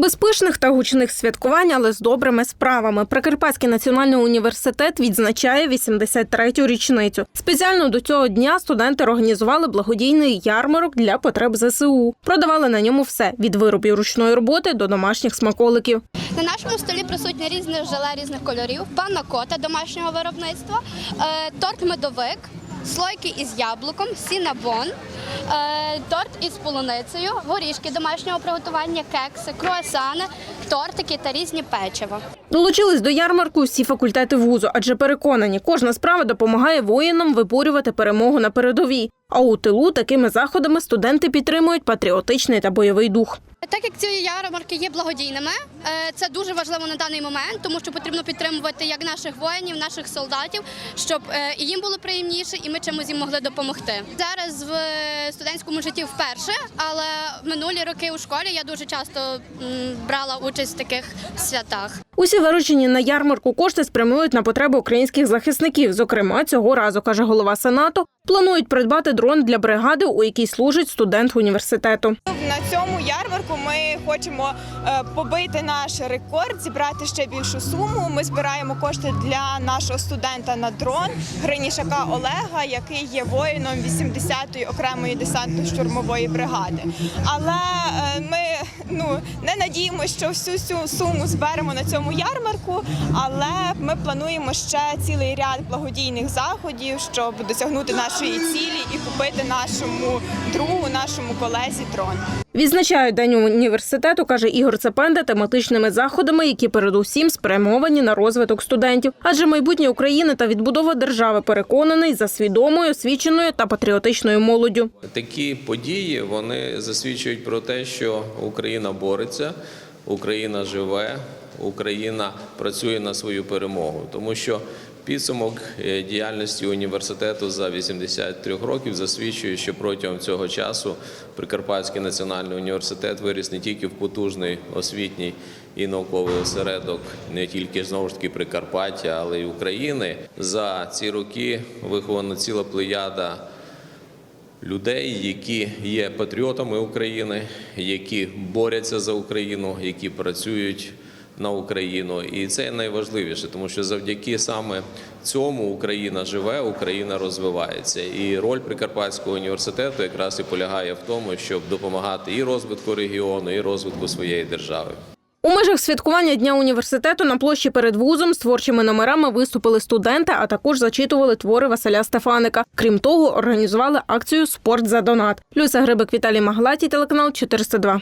Без пишних та гучних святкувань, але з добрими справами. Прикарпатський національний університет відзначає 83-ю річницю. Спеціально до цього дня студенти організували благодійний ярмарок для потреб ЗСУ. Продавали на ньому все від виробів ручної роботи до домашніх смаколиків. На нашому столі присутні різні желе різних кольорів, панна кота домашнього виробництва, е, торт медовик, слойки із яблуком, сінабон, е, торт із полуницею, горішки домашнього приготування, кекси, круасани, тортики та різні печиво. Долучились до ярмарку всі факультети вузу, адже переконані, кожна справа допомагає воїнам виборювати перемогу на передовій. А у тилу такими заходами студенти підтримують патріотичний та бойовий дух. Так як ці ярмарки є благодійними, е, це дуже важливо на даний момент, тому що потрібно підтримувати як наших воїнів, наших солдатів, щоб е, і їм було приємніше, і ми чимось їм могли допомогти. Зараз в студентському житті вперше, але в минулі роки у школі я дуже часто брала участь в таких святах. Усі виручені на ярмарку кошти спрямують на потреби українських захисників. Зокрема, цього разу каже голова сенату. Планують придбати дрон для бригади, у якій служить студент університету. На цьому ярмарку ми хочемо е, побити наш рекорд, зібрати ще більшу суму. Ми збираємо кошти для нашого студента на дрон Гринішака Олега, який є воїном 80-ї окремої десантно-штурмової бригади. Але е, ми ну не надіємося, що всю цю суму зберемо на цьому ярмарку. Але ми плануємо ще цілий ряд благодійних заходів, щоб досягнути нашої цілі і купити нашому другу, нашому колезі дрон. Відзначають день університету, каже Ігор Цепенда, тематичними заходами, які передусім спрямовані на розвиток студентів. Адже майбутнє України та відбудова держави переконаний за свідомою, освіченою та патріотичною молоддю. Такі події вони засвідчують про те, що Україна бореться, Україна живе, Україна працює на свою перемогу, тому що підсумок е, діяльності університету за 83 років засвідчує, що протягом цього часу Прикарпатський національний університет виріс не тільки в потужний освітній і науковий осередок, не тільки знову ж таки Прикарпаття, але й України. За ці роки вихована ціла плеяда людей, які є патріотами України, які борються за Україну, які працюють на Україну, і це найважливіше, тому що завдяки саме цьому Україна живе, Україна розвивається. І роль Прикарпатського університету якраз і полягає в тому, щоб допомагати і розвитку регіону, і розвитку своєї держави. У межах святкування дня університету на площі перед вузом з творчими номерами виступили студенти, а також зачитували твори Василя Стефаника. Крім того, організували акцію Спорт за донат. Люся Грибик, Віталій Маглаті, телеканал 402.